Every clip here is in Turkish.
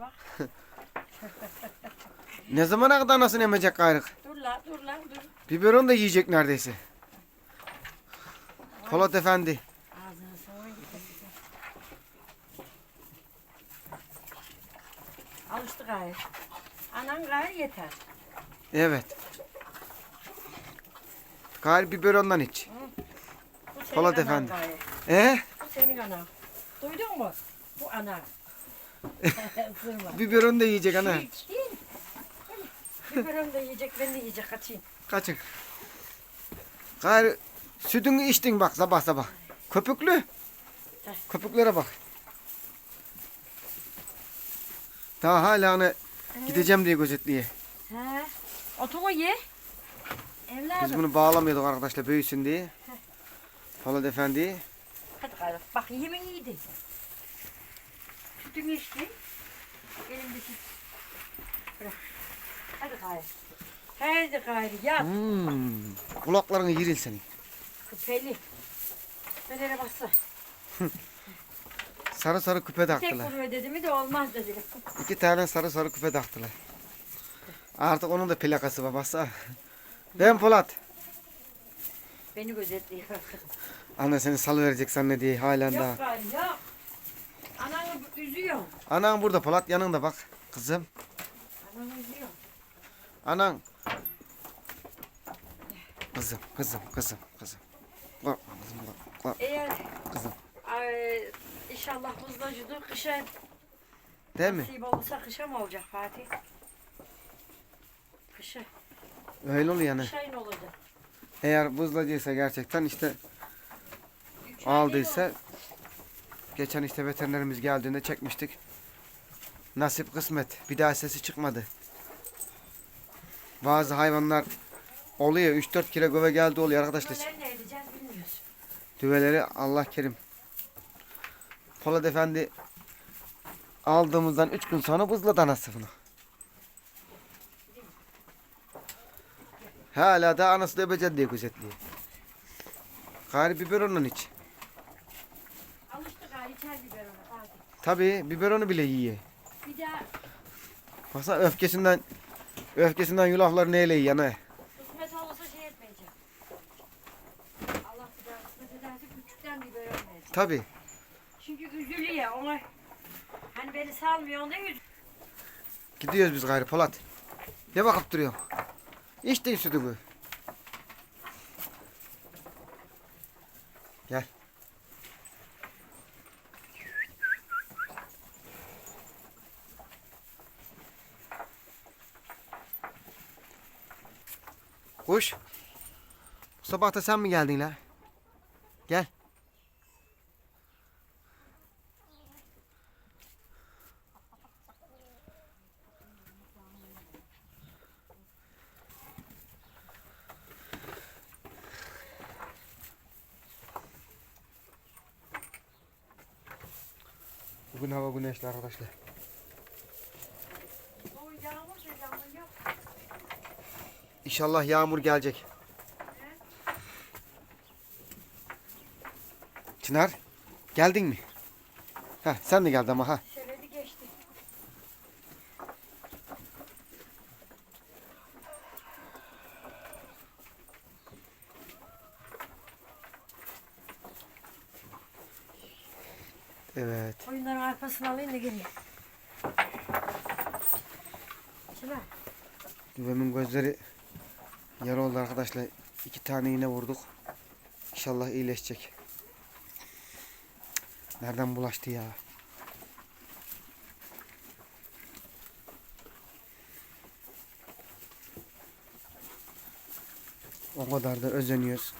Bak? Ne zamana kadar nasıl emecek gayrık? Dur lan dur lan dur. Biberon da yiyecek neredeyse. Polat efendi. Soğan gidelim. Alıştı gayrı. Anan gayrı yeter. Evet. Gayrı biberondan iç. Polat efendi. gayrı. E? Bu senin anan. Duydun mu? Bu ana. Biberon da yiyecek ana. Biberon da yiyecek, ben de yiyecek kaçayım. Kaçın. Gayrı sütünü içtin bak sabah sabah. Köpüklü. Köpüklere bak. Daha hala hani gideceğim diye gözetliye. He. Otumu ye. Evladım. Biz bunu bağlamıyorduk arkadaşlar büyüsün diye. Polat efendi. Hadi gayrı. Bak yemin iyiydi. Sütünü içti. Elimdeki. Bırak. Hadi gayrı. Hadi gayrı yat. Hmm. Kulaklarını yirin senin. Küpeli. Nelere bassa. Sarı sarı küpe Tek taktılar. vuruyor dedi mi de olmaz dediler. İki tane sarı sarı küpe taktılar. Artık onun da plakası var bassa. Ben Polat. Beni gözetliyor. Anne seni salıverecek zanne diye halen yok daha. gayrı yok. Ananı üzüyor. Anan burada Polat yanında bak. Kızım. Ananı üzüyor. Anan. Kızım, kızım, kızım, kızım. Korkma kızım, korkma, korkma Eğer kızım. ay, inşallah buzlacıdır kışa Değil mi? nasip olursa kışa mı olacak Fatih? Kışa. Öyle oluyor yani. Kış ayın olacak. Eğer buzlacıysa gerçekten işte Üç ay aldıysa geçen işte veterinerimiz geldiğinde çekmiştik. Nasip kısmet. Bir daha sesi çıkmadı. Bazı hayvanlar oluyor 3-4 kilo göve geldi oluyor arkadaşlar. Bunları ne edeceğiz bilmiyoruz. Düveleri Allah kerim. Polat Efendi aldığımızdan 3 gün sonra buzladı anasını. Hala da anası dövecek diye gözetliyor. Gari biberonla iç. Alıştı gari içer biber ona Fatih. Tabii biberonu bile yiyor. Bir daha Baksana öfkesinden öfkesinden yulaflar neyle yiyor ne? kısmet olursa şey etmeyeceğim. Allah bir daha kısmet ederse küçükten biber olmayacak. Tabii. Çünkü üzülüyor ona. Hani beni salmıyor onda yüz. Gidiyoruz biz gayrı Polat. Ne bakıp duruyorsun? İçtin sütünü. Gel. Kuş. Bu sabah da sen mi geldin la? Gel. Bugün hava güneşli arkadaşlar. O yağmur da yağmur yok. İnşallah yağmur gelecek. Çınar, geldin mi? Ha, sen de geldin ama ha. Şöyle geçti. Evet. Oyunların arkasını alayım da geleyim. Çınar. Düvemin gözleri yara oldu arkadaşlar. İki tane iğne vurduk. İnşallah iyileşecek. Nereden bulaştı ya? O kadar da özeniyoruz.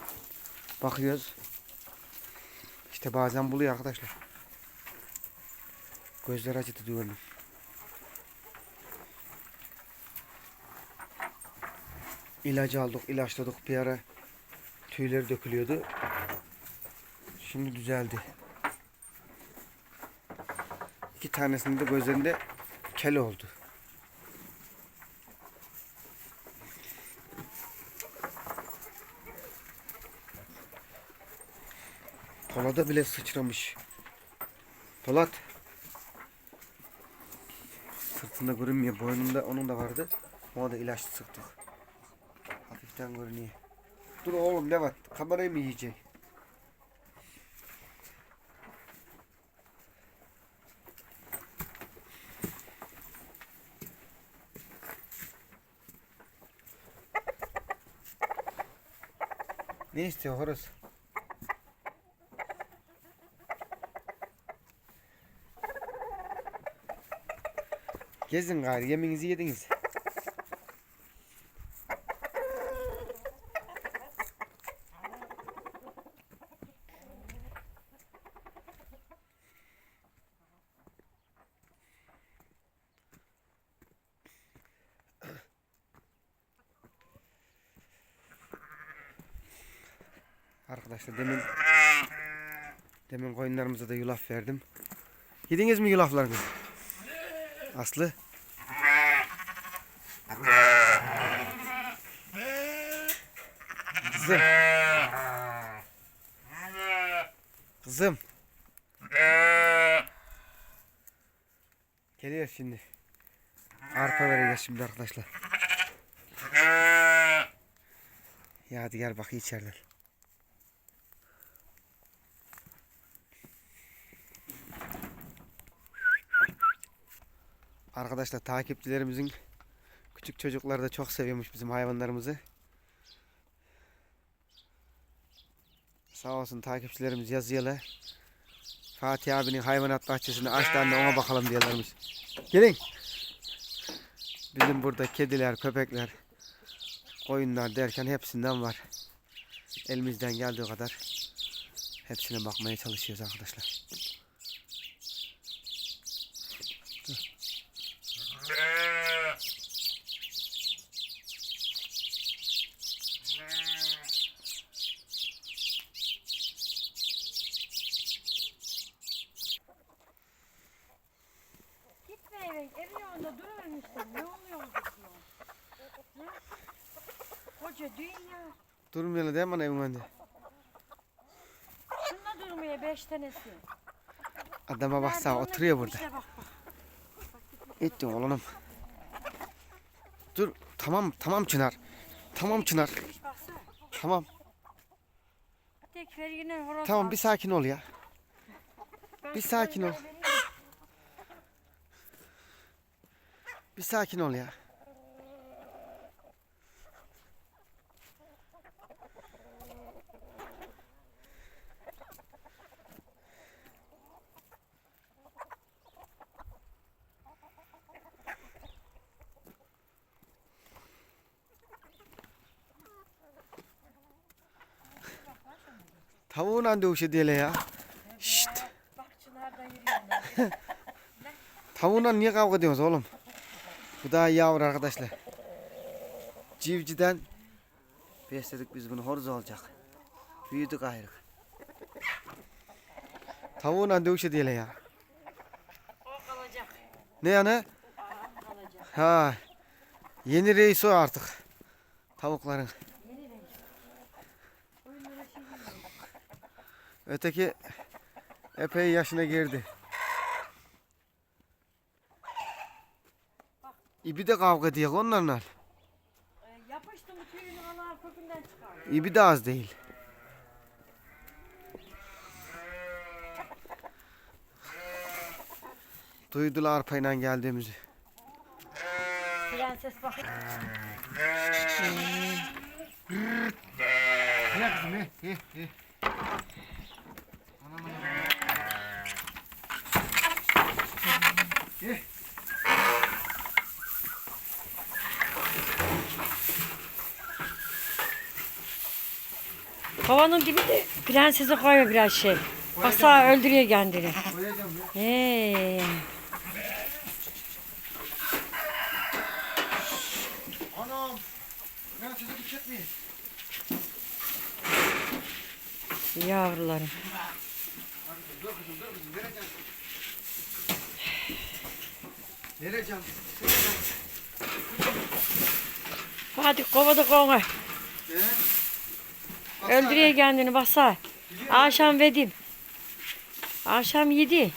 Bakıyoruz. İşte bazen buluyor arkadaşlar. Gözler acıdı düvemin. İlacı aldık, ilaçladık bir ara tüyleri dökülüyordu. Şimdi düzeldi. İki tanesinin de gözlerinde kel oldu. Polat'a bile sıçramış. Polat. Sırtında görünmüyor. Boynunda onun da vardı. Ona da ilaç sıktık. Hafiften görünüyor. Dur oğlum ne var? Kamerayı mı yiyecek? Ne istiyor horoz? Gezin gari yemeğinizi yediniz. Arkadaşlar demin demin koyunlarımıza da yulaf verdim. Yediniz mi yulaflarını? Aslı? Kızım. Kızım. Geliyor şimdi. Arpa vereceğiz şimdi arkadaşlar. Ya hadi gel bak içeriden. Arkadaşlar takipçilerimizin küçük çocukları da çok seviyormuş bizim hayvanlarımızı. Sağ olsun takipçilerimiz yazıyorlar. Fatih abinin hayvanat bahçesini açtı anne ona bakalım diyorlarmış. Gelin. Bizim burada kediler, köpekler, koyunlar derken hepsinden var. Elimizden geldiği kadar hepsine bakmaya çalışıyoruz arkadaşlar. Gitme eve. Evin yanında duruverin işte. Ne oluyor diyor. Ne? Koca dünya. Durmuyorlar değil mi evin önünde? Şununla durmaya beş tanesi. Adama baksana oturuyor burada. gitmişe Bak bak. Ettim oğlum. Dur tamam tamam Çınar. Tamam Çınar. Tamam. Tamam bir sakin ol ya. Bir sakin ol. Bir sakin ol ya. Tavuğun dövüşü diye ya. Şşt. Tavuğunla niye kavga ediyorsunuz oğlum? Bu daha yavru arkadaşlar. Civciden besledik biz bunu horoz olacak. Büyüdük ayrı. Tavuğunla dövüşe diye ya. Ne yani? Ha. Yeni reis o artık. Tavukların. Yeni renk. Koyunlara şey yok. Öteki epey yaşına girdi. İbi de kavga ediyor onlarla. Ee, yapıştı mı tüyünü alar kökünden çıkar. İbi de az değil. Duydular arpayla geldiğimizi. Prenses bak. Ye kızım ye ye ye. Kovanın dibinde prensese koyma biraz şey. Basa öldürüyor kendini. Hey. Anam. Sizi bir çekmeyeyim. Yavrularım. Dur kızım dur kızım vereceğim. Vereceğim. Hadi kovada kovma. He? Öldürüyor kendini basa. Akşam verdim. Akşam yedi.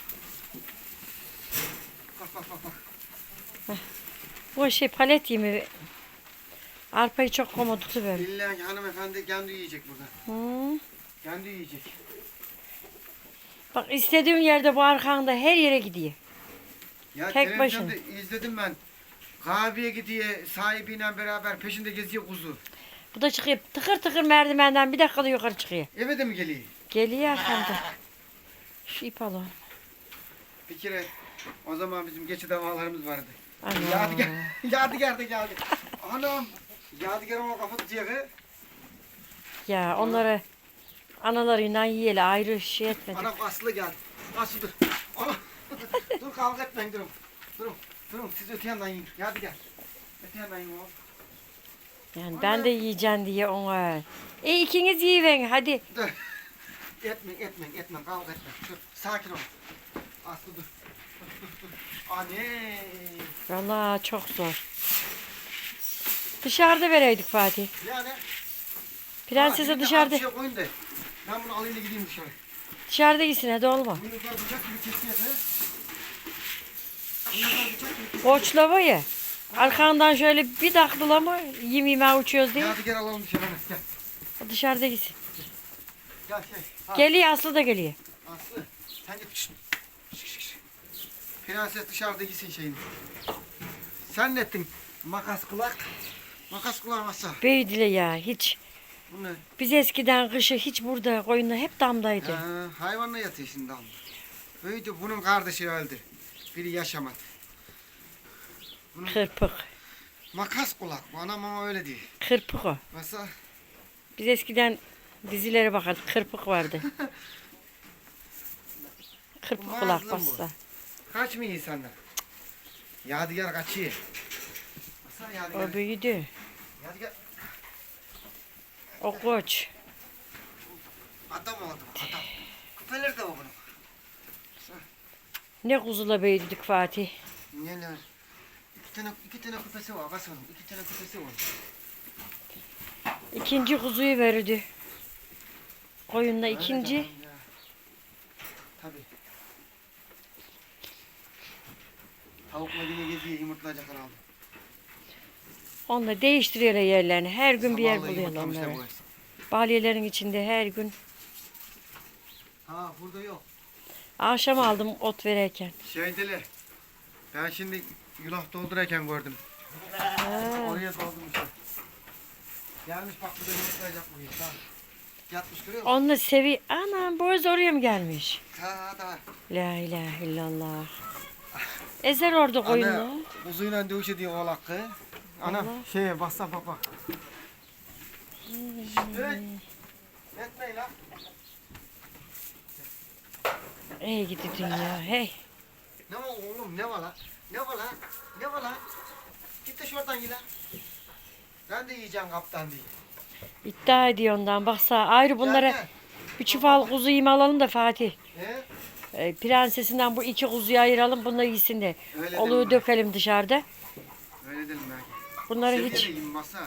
Bak bak bak bak. Bu şey palet yemi. Arpayı çok koma tutuver. İlla ki hanımefendi kendi yiyecek burada. Hı. Kendi yiyecek. Bak istediğin yerde bu arkanda her yere gidiyor. Ya Tek televizyonda izledim ben. Kahveye gidiyor sahibiyle beraber peşinde geziyor kuzu. Bu da çıkıyor tıkır tıkır merdivenden bir dakikada yukarı çıkıyor. Eve de mi geliyor? Geliyor arkanda. Şu ip al onu. Bir kere o zaman bizim geçi davalarımız vardı. Ana. Yadigar, Yadigar da geldi. Anam, Yadigar ama kafa tutuyor. Ya onları analarıyla yiyeli ayrı şey etmedik. Anam Aslı geldi. Aslı dur. Anam. Dur kavga etmeyin durun. Durun. Durun siz öte yandan yiyin. Yadigar. Öte yandan yiyin oğlum. Yani ben de yiyeceğim diye ona. E ikiniz yiyin hadi. Dur. Etmeyin, etmeyin, etmeyin. Kavga etmeyin. Dur, sakin ol. Aslı dur. Anne. Vallahi çok zor. Dışarıda vereydik Fatih. Yani. Prensese de dışarıda. şey koyun da. Ben bunu alayım da gideyim dışarı. Dışarıda gitsin hadi olma. Minikler bıçak gibi kesiyor. Koçlava ya. Arkandan şöyle bir taktıla mı yim yemeğe uçuyoruz diye. Hadi gel alalım dışarı. Enes, Gel. O dışarıda gitsin. Gel şey. Ha, Geliyor Aslı da geliyor. Aslı. Sen git. Şşt. Şş, şş, şş. Prenses dışarıda gitsin şeyini. Sen ne ettin? Makas kulak. Makas kulak masa. Büyüdüle ya hiç. Bu ne? Biz eskiden kışı hiç burada koyunda hep damdaydı. Ha, hayvanla yatıyor şimdi ama. Büyüdü. Bunun kardeşi öldü. Biri yaşamadı. Kırpık. Makas kulak. Bu anam ama öyle değil. Kırpık o. Masa. Biz eskiden dizilere bakardık. Kırpık vardı. Kırpık Bu kulak mazlum bu. bassa. Kaç mı insanlar? Yadigar kaçıyor. Yadigar. O büyüdü. Yadigar. O koç. Adam oldu. Adam. Küpeler de var bunun. Ne kuzula büyüdük Fatih. Neler? Tane, iki tane küpesi var. Baksana. iki tane küpesi var. İkinci kuzuyu verirdi. Koyunda ikinci. Tabii. Tavukla yine geziyor yumurtlayacak herhalde. Onunla değiştiriyorlar yerlerini. Her gün bir yer Sabahleyin buluyorlar yumurtlamışlar onları. Balyelerin içinde her gün. Ha burada yok. Akşam aldım ot verirken. Şeydeli. Ben şimdi yulaf doldururken gördüm. Oraya doldurmuşlar. Gelmiş bak burada yumurtlayacak bu yiğit. Yatmış görüyor musun? Onunla sevi... Anam boz oraya mı gelmiş? Ha da. La ilahe illallah. Ezer orada Ana koyunu. uzuyla dövüş ediyor oğul hakkı. Anam Allah. şeye bassa bak bak. Evet. Etmeyin lan. Ey gidi dünya hey. Ne var oğlum ne var lan? Ne var lan? Ne var lan? Git de şuradan lan. Ben de yiyeceğim kaptan diye. İddia ediyor ondan. Baksa ayrı bunlara Gel, bir çuval kuzu yem alalım da Fatih. He? E, prensesinden bu iki kuzuyu ayıralım bunlar yesin de. Öyle Oluğu dökelim dışarıda. Öyle dedim ben. Bunları Seviye hiç... de masa.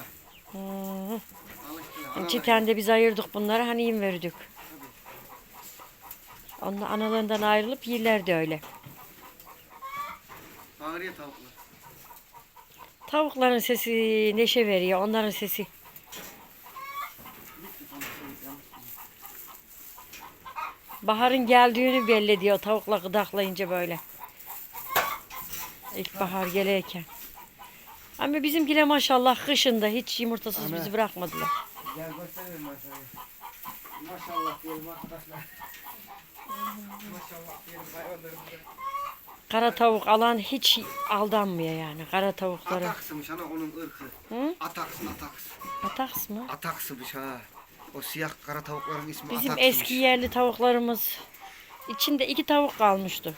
Hmm. Alıştılar. analar. Cidden de biz ayırdık bunları hani yem verdik. Onlar analarından ayrılıp yerlerdi öyle. Bağırıyor tavuklar. Tavukların sesi neşe veriyor. Onların sesi. Baharın geldiğini belli ediyor tavukla gıdaklayınca böyle. İlkbahar gelirken. Ama bizimkiler maşallah kışında hiç yumurtasız Ana. bizi bırakmadılar. Gel göstereyim sana. Maşallah diyelim arkadaşlar. Maşallah diyelim hayvanlarımıza. Kara tavuk alan hiç aldanmıyor yani kara tavuklara. Ataksımış ana onun ırkı. Hı? Ataks, ataks. Ataks mı? Ataksımış ha. O siyah kara tavukların ismi Bizim ataksımış. eski yerli tavuklarımız içinde iki tavuk kalmıştı.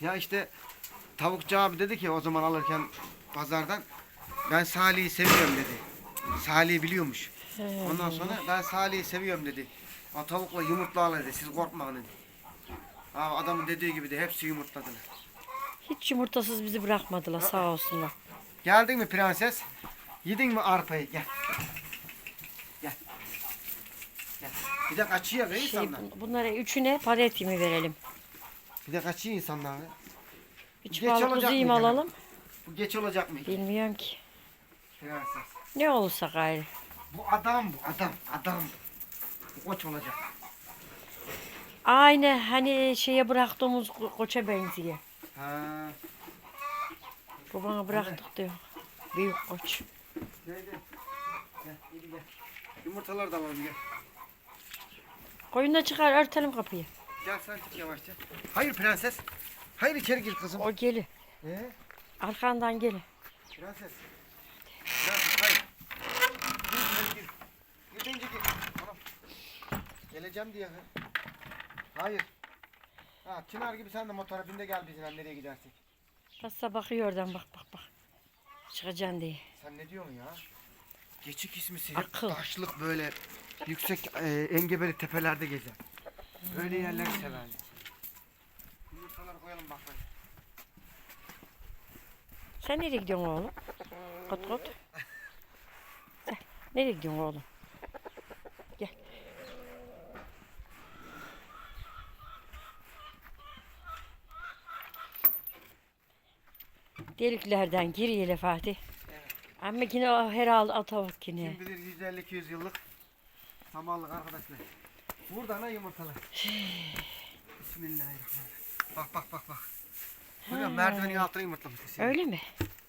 Ya işte tavukçu abi dedi ki o zaman alırken pazardan ben Salih'i seviyorum dedi. Salih'i biliyormuş. Ondan sonra ben Salih'i seviyorum dedi. O tavukla yumurtlarlar dedi. Siz korkmayın dedi. Abi adamın dediği gibi de hepsi yumurtladılar. Hiç yumurtasız bizi bırakmadılar sağ olsunlar. Geldin mi prenses? Yedin mi arpayı? Gel. Gel. Gel. Bir de kaçıyor be Şey, insanlar. bun- bunlara üçüne palet yemi verelim. Bir de kaçıyor insanlar. be. Bir Geç olacak kuzu yemi mı gene? alalım. Bu geç olacak mı? Bilmiyorum ki. Prenses. Ne olursa gayrı. Bu adam bu adam adam. Bu koç olacak. Aynı hani şeye bıraktığımız ko- koça benziyor. Ha. Bu bana bıraktık diyor. Büyük koç. Neydi? Gel, yedi gel. Yumurtalar da alalım gel. Koyun da çıkar örtelim kapıyı. Gel sen çık yavaşça. Hayır prenses. Hayır içeri gir kızım. O geli. Ee, Arkandan geli. prenses. Prenses hayır. Gir içeri gir. Gir deyince gir. Tamam. Geleceğim diye. ha. Hayır. Ha, Çınar gibi sen de motora bin de gel bizimle nereye gidersek. Nasıl bakıyor oradan bak bak bak. Çıkacaksın diye. Sen ne diyorsun ya? Geçik ismisi Akıl. taşlık böyle yüksek e, engebeli tepelerde gezer. Böyle yerleri severler. Yumurtaları koyalım bak. böyle. Sen nereye gidiyorsun oğlum? Kot kot. Sen nereye gidiyorsun oğlum? Deliklerden gir yele Fatih. Ama yine o herhalde atavuk yine. Kim bilir 150-200 yıllık samanlık arkadaşlar. Burada ne yumurtalar? Bismillahirrahmanirrahim. Bak bak bak bak. Musun? Merdivenin altına yumurtlamış. Hüseyin. Öyle mi?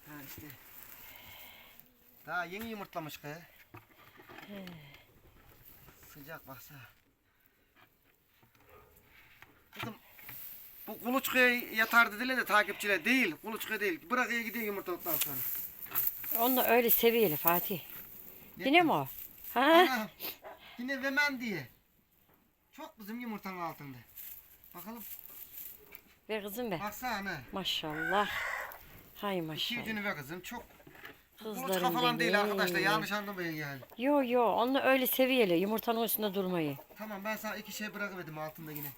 Ha işte. Daha yeni yumurtlamış kız. Sıcak baksana. Bu kuluçkaya yatar dediler de takipçiler değil. Kuluçkaya değil. Bırakıyor gidiyor yumurtalıktan sonra. Onu öyle seviyeli Fatih. Yine mi o? Ha? Ana, yine vemen diye. Çok kızım yumurtanın altında. Bakalım. Ver kızım ver. Baksana ana. Maşallah. Hay İki maşallah. yüzünü ver kızım. Çok kuluçka Kızlarım falan değil benim. arkadaşlar. Yanlış anlamayın yani. Yo yo onu öyle seviyeli yumurtanın üstünde durmayı. Tamam ben sana iki şey bırakıverdim altında yine.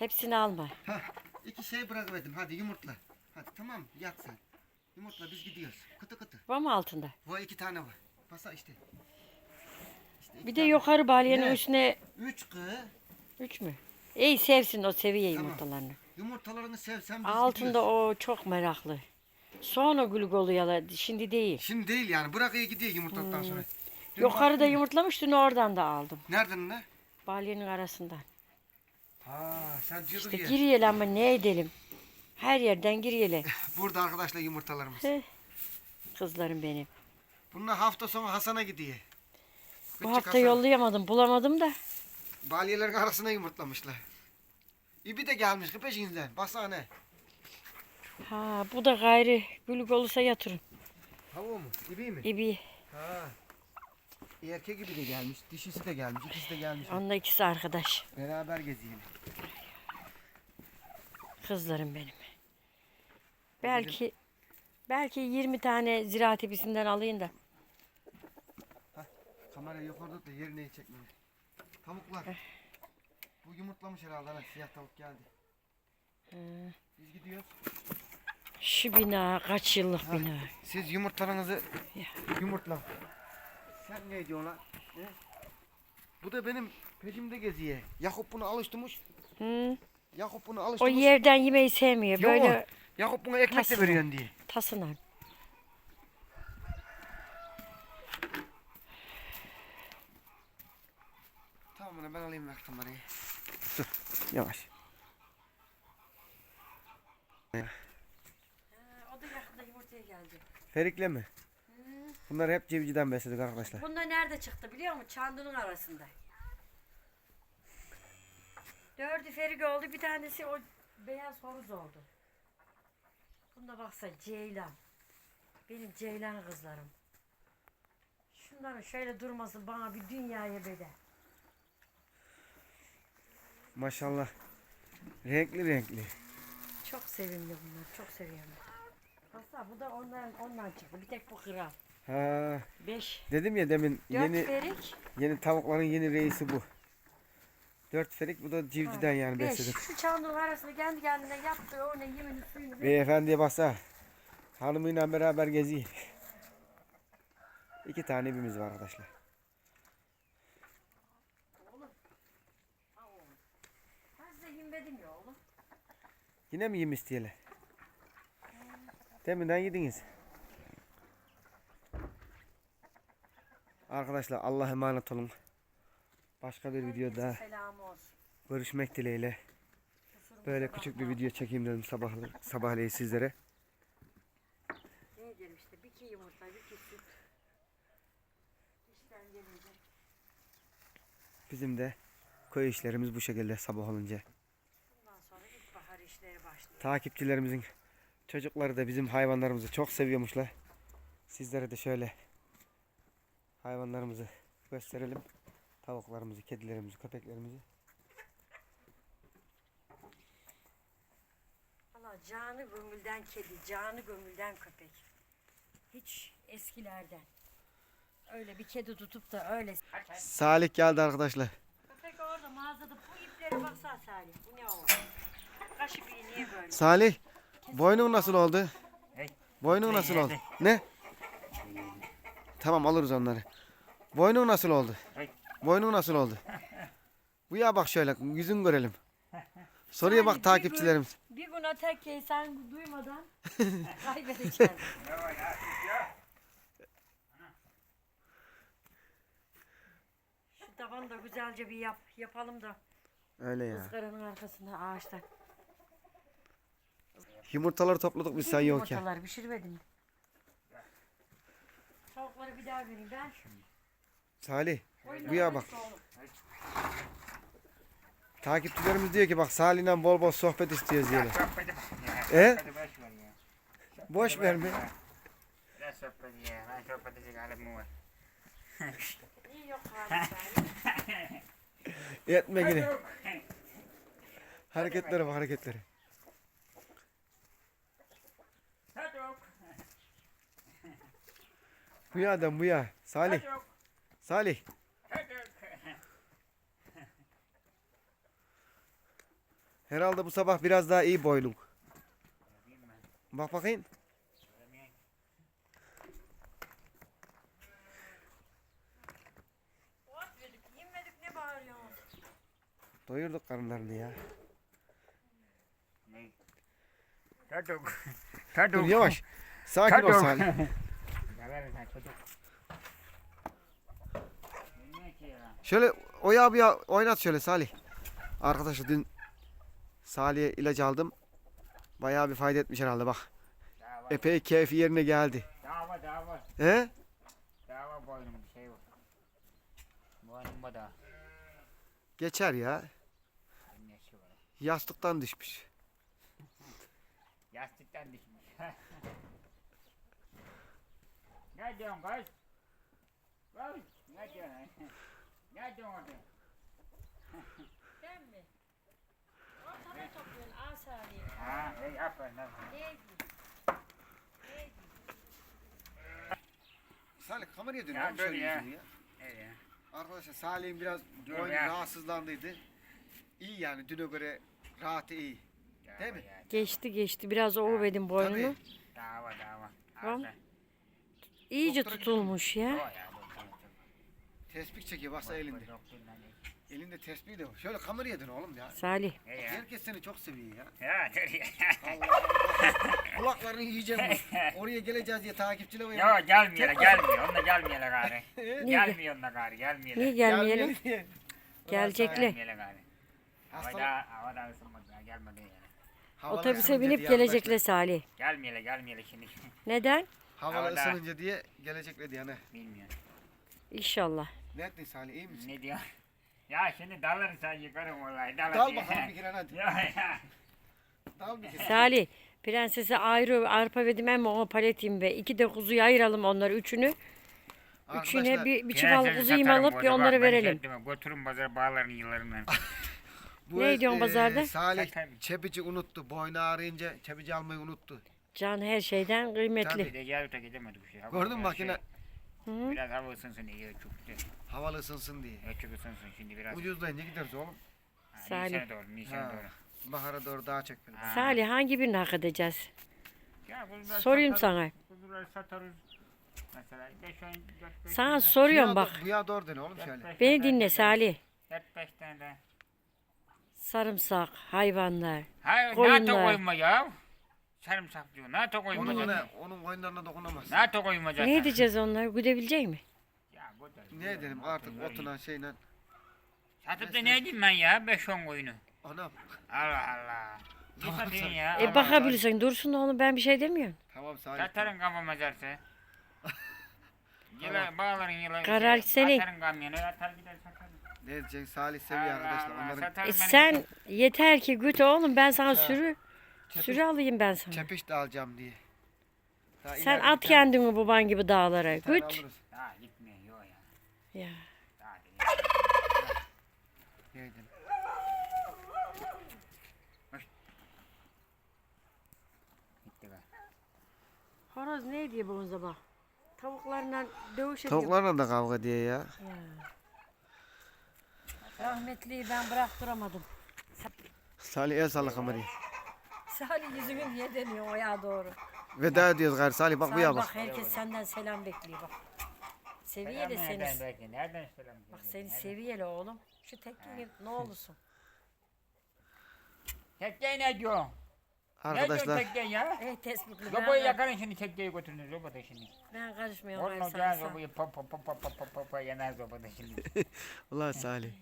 Hepsini alma. Hah, iki şey bırakıverdim. Hadi yumurtla. Hadi tamam yat sen. Yumurtla biz gidiyoruz. Kıtı kıtı. Var mı altında? Bu iki tane var. Basa işte. İşte iki Bir de tane. yukarı balyenin Ne? üstüne Üç kı. üç mü? İyi sevsin o seviye Tamam. yumurtalarını. Yumurtalarını sevsem biz Altında gidiyoruz. o çok meraklı. Sonra gülük oluyorlar. Şimdi değil. Şimdi değil yani. Bırakıyor gidiyor yumurtalıktan sonra. Dün Yukarıda baktım- yumurtlamış dün oradan da aldım. Nereden ne? Balyenin arasından. Ha sen diyordun İşte ya. giriyeli ama ne edelim. Her yerden giriyeli. Burada arkadaşlar yumurtalarımız. Heh. Kızlarım benim. Bunlar hafta sonu Hasan'a gidiyor. Bu Küçük hafta Hasan. yollayamadım. Bulamadım da. Balyelerin arasına yumurtlamışlar. İbi de gelmiş peşinden. Basane. Ha bu da gayri gülük olursa yatırın. Tavuğu mu? İbi mi? İbi. Ha. Erkek gibi de gelmiş. Dişisi de gelmiş. ikisi de gelmiş. Onunla ikisi arkadaş. Beraber geziyor. Kızlarım benim. Belki belki 20 tane ziraat ibisinden alayım da. Kamerayı yukarıda da yerine çekmeli. Tavuklar. Bu yumurtlamış herhalde. Evet, siyah tavuk geldi. Biz gidiyoruz. Şu bina kaç yıllık bina. Siz yumurtalarınızı yumurtla. Sen ne diyorsun lan? He? Bu da benim peşimde geziyor. Yakup bunu alıştırmış. Hı? Yakup bunu O alıştırmış. yerden yemeği sevmiyor. Yo, Böyle Yakup buna ekmek de Nasıl? veriyorsun diye. tasınar. Tamam bunu ben alayım bak kamerayı. Dur yavaş. O da yakında yumurtaya geldi. Ferikle mi? Bunları hep cevciden besledik arkadaşlar. Bunda nerede çıktı biliyor musun? Çandının arasında. Dördü ferik oldu. Bir tanesi o beyaz horuz oldu. Bunda baksa ceylan. Benim ceylan kızlarım. Şunların şöyle durması bana bir dünyaya bedel. Maşallah. Renkli renkli. Çok sevimli bunlar. Çok seviyorum. Hatta bu da ondan ondan çıktı. Bir tek bu kral. Ha, Beş. dedim ya demin Dört yeni ferik. yeni tavukların yeni reisi bu. Dört ferik bu da civciden yani Beş. besledik. Şu çandığın arasında kendi kendine yaptı. O ne yemini suyunu. Beyefendiye baksa hanımıyla beraber geziyor. İki tane evimiz var arkadaşlar. Yine mi yem isteyelim? Deminden yediniz. Arkadaşlar Allah'a emanet olun. Başka bir videoda görüşmek dileğiyle. Böyle küçük bir video çekeyim dedim sabah sabahleyin sizlere. Ne diyelim işte bir iki yumurta bir iki süt. İşten gelince. Bizim de köy işlerimiz bu şekilde sabah olunca. Bundan sonra ilkbahar işleri başlıyor. Takipçilerimizin çocukları da bizim hayvanlarımızı çok seviyormuşlar. Sizlere de şöyle hayvanlarımızı gösterelim. Tavuklarımızı, kedilerimizi, köpeklerimizi. Valla canı gönülden kedi, canı gönülden köpek. Hiç eskilerden. Öyle bir kedi tutup da öyle. Salih geldi arkadaşlar. Köpek orada mağazada bu iplere baksana Salih. Bu ne o? Kaşı bir niye böyle? Salih, boynun nasıl oldu? Hey. Boynun nasıl oldu? Ne? Tamam alırız onları. Boynun nasıl oldu? Boynun nasıl oldu? Bu ya bak şöyle yüzün görelim. Soruya bak Salih, bir takipçilerimiz. Bir gün öteki sen duymadan kaybedeceksin. Şu tavanı da güzelce bir yap, yapalım da Öyle ya. ızgaranın arkasında ağaçta. Yumurtaları topladık biz sen yokken. Yumurtaları pişirmedin mi? Tavukları bir daha vereyim ben. Salih, Oyundan bu ya bak. Takipçilerimiz diyor ki bak Salih'le bol bol sohbet istiyoruz diyorlar. Sohbetim. E? Boş ver ya. Boş ver mi? Ne sohbeti ya? Ben sohbet edecek halim mi var? İyi yok abi. Yetme yine. Hareketlere bak hareketleri. Bu ya adam bu ya. Salih. Salih. Herhalde bu sabah biraz daha iyi boylun. Bak bakayım. Doyurduk karınlarını ya. Ne? Çocuk. Dur yavaş. Sakin ol Çocuk. Salih. Severim sen çocuk. Ki ya? Şöyle Oya bir oynat şöyle Salih. Arkadaşlar dün Salih'e ilaç aldım. Bayağı bir fayda etmiş herhalde bak. Dava. Epey keyfi yerine geldi. Dava dava. He? Dava boynum bir şey var. Boynumda da. Geçer ya. Var? Yastıktan düşmüş. Yastıktan düşmüş. Ne diyorsun kız? Kız ne diyorsun? ne diyorsun orada? Sen mi? Ortada topluyorsun asali. Ha, hey aferin aferin. Neydi? Salih kameraya dön. Ya dur ya. ya. Ya. Arkadaşlar Salih'in biraz Dur boynu ya. rahatsızlandıydı. İyi yani düne göre rahatı iyi. Değil mi? ya. Geçti geçti. Biraz ovuverdim boynunu. Tabii. Dava dava. Tamam. İyice tutulmuş ya. ya. Tespih çekiyor baksa elinde. Elinde tespih de var. Şöyle kameraya dön oğlum ya. Salih. Ya. Herkes seni çok seviyor ya. Ya dur ya. Allah Allah. Kulaklarını yiyeceğim. Oraya geleceğiz diye takipçiler var. Yo gelmiyorlar gelmiyor. Onda gelmiyorlar gari. Niye gelmiyor onda gari gelmiyorlar. Niye gelmeyelim? diye. Gelecekler. Gelmiyorlar gari. Havada, havada ısınmadı ya gelmedi yani. Otobüse binip gelecekler Salih. Gelmiyorlar gelmiyorlar şimdi. Neden? Havalar Havada. ısınınca diye gelecekler diye ne? Bilmiyorum. İnşallah. Ne ettin Salih iyi misin? Ne diyor? Ya şimdi dalarım sen yukarı vallahi dalar. Dal bakalım bir kere hadi. Ya ya. Dal bir kere. Salih. Prensese ayrı arpa verdim ama o paletiyim be. İki de kuzuyu ayıralım onları üçünü. Üçüne Arkadaşlar, bir, bir Prensesi çuval kuzuyum satarım alıp bir bozuk, onları ben verelim. gittim, Götürün pazara bağlarını yıllarından. bu Ne diyorsun e, pazarda? Salih Satarım. çepici unuttu. Boynu ağrıyınca çepici almayı unuttu. Can her şeyden kıymetli. Bir de Cavit'e gidemedik bir şey. Hava Gördün mü biraz bak yine Hı -hı. Biraz hava ısınsın iyi çok güzel. havalı ısınsın diye. Ölçük ısınsın şimdi biraz. Ucuzlayınca gideriz oğlum. Ha, Salih. Nisan'a doğru, Nisan'a Ha. doğru. Bahara doğru daha çekeriz. Ha. Salih hangi birini hak edeceğiz? Ya Sorayım satarız, sana. Kuzuları satarız. Mesela 5 10 4 5 Sana soruyorum bak. Bu ya doğru dene oğlum şöyle. Beni dinle Salih. 4 5 tane de. Sarımsak, hayvanlar. Hayır, Koyunlar. NATO koyma ya. Sarımsak diyor. Ne to Onun, ona, onun koyunlarına dokunamaz. Ne to koymayacak? Ne edeceğiz onları? Güdebilecek mi? Ya da- Ne edelim artık otuna şeyle. Satıp da ne edeyim ben ya 5-10 koyunu. Anam. Allah Allah. Ne Tamam, satayım sen- ya? E Allah bakabilirsin. Dursun oğlum ben bir şey demiyorum. Tamam Allah. Salih. Satarın kafama zarsa. Yıla bağların yıla. Karar senin. Atarın kamyonu atar gider satarım. Ne diyeceksin Salih seviyor Allah arkadaşlar. Allah, Onların satarım E benim- sen yeter ki güt oğlum ben sana sürü Çepiş- sürü alayım ben sana. çepiş de alacağım diye. Daha Sen ileride at bir tane- kendini baban gibi dağlara. bir tane Güt. alırız. Ha gitmiyor yok ya. Ya. Daha? Gitti be. Horoz ne diyor bu sabah? Tavuklarla dövüş ediyor. Tavuklarla da kavga diye ya. Ya. Rahmetliyi ben bıraktıramadım. Salih el salla kamerayı. Salih yüzünü niye dönüyor oya doğru? Veda ediyoruz gayrı Salih bak Salih buraya bak bak. herkes senden selam bekliyor bak. Seviyeli Selam seni. nereden belki? Nereden selam? Bak seni Nereden? seviyeli oğlum. Şu tekniği ne olursun. Tekkeyi ne diyor? Ne diyor Arkadaşlar tekkeyi ya? Ey tespitli Zobayı ben, yakarın şimdi tekkeyi götürün zobada şimdi. ben karışmıyorum. Gayrı ocağı sana. zobayı pa pa pa pa pa pa pa pa yanar zobada şimdi. ulan Salih.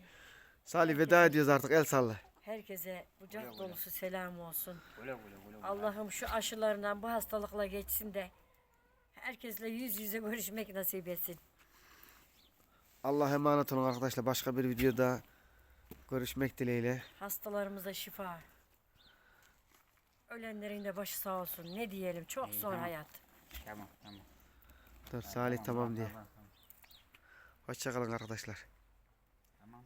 Salih veda ediyoruz artık el salla. Herkese kucak dolusu selam olsun. Güle güle güle. güle. Allah'ım şu aşılarından bu hastalıkla geçsin de herkesle yüz yüze görüşmek nasip etsin. Allah emanet olun arkadaşlar. Başka bir videoda görüşmek dileğiyle. Hastalarımıza şifa. Ölenlerin de başı sağ olsun. Ne diyelim çok zor tamam. hayat. Tamam tamam. Dur Salih tamam diye. tamam. Hoşçakalın arkadaşlar.